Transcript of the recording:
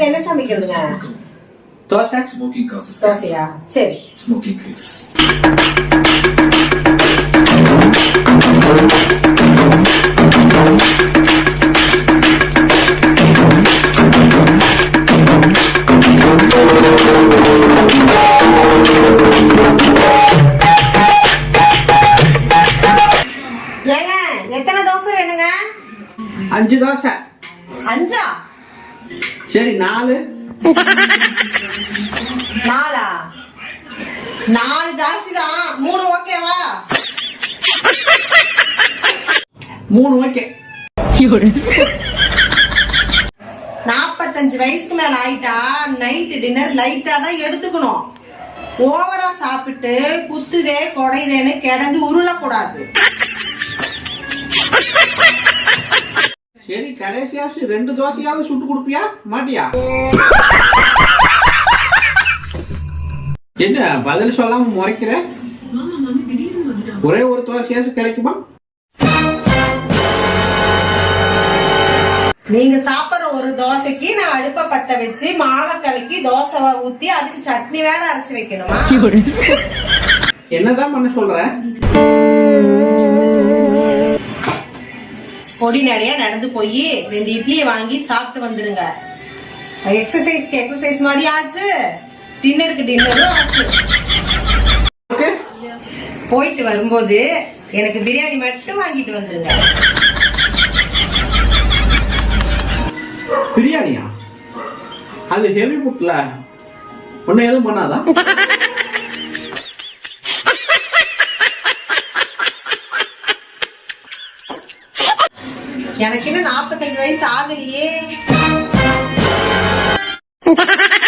என்ன சமைக்கிறதுங்க? Dosa? Smoking causes தோசையா? சரி. Smoking kills. ஏங்க எத்தனை தோசை வேணுங்க? அஞ்சு தோசை. அஞ்சா? சரி நாலு. நாலா? நாலு ஜாஸ்தி தான் மூணு ஓகேவா? மூணு ஓகே. நாற்பத்தஞ்சு வயசுக்கு மேல ஆயிட்டா நைட்டு டின்னர் லைட்டா தான் எடுத்துக்கணும். ஓவரா சாப்பிட்டு குத்துதே குடையுதேன்னு கிடந்து உருளக்கூடாது. கடைசியாவது ரெண்டு தோசையாவது சுட்டு கொடுப்பியா? மாட்டியா? என்ன பதில் சொல்லாம முறைக்கிற? ஒரே ஒரு தோசையாவது கிடைக்குமா? நீங்க சாப்பிடுற ஒரு தோசைக்கு நான் அடுப்ப பத்த வச்சு மாவை கலக்கி தோசை ஊத்தி அதுக்கு சட்னி வேற அரைச்சு வைக்கணுமா? என்னதான் பண்ண சொல்ற? பொடி நடையா நடந்து போய் ரெண்டு இட்லியை வாங்கி சாப்பிட்டு வந்துருங்க எக்ஸசைஸ்க்கு எக்ஸசைஸ் மாதிரி ஆச்சு. டின்னருக்கு டின்னரும் ஆச்சு. போயிட்டு வரும்போது எனக்கு பிரியாணி மட்டும் வாங்கிட்டு வந்துருங்க பிரியாணியா? அது ஹெவி ஃபுட்ல ஒன்னும் எதுவும் பண்ணாதா? எனக்கு இன்னும் நாற்பத்தஞ்சு வயசு ஆகலையே.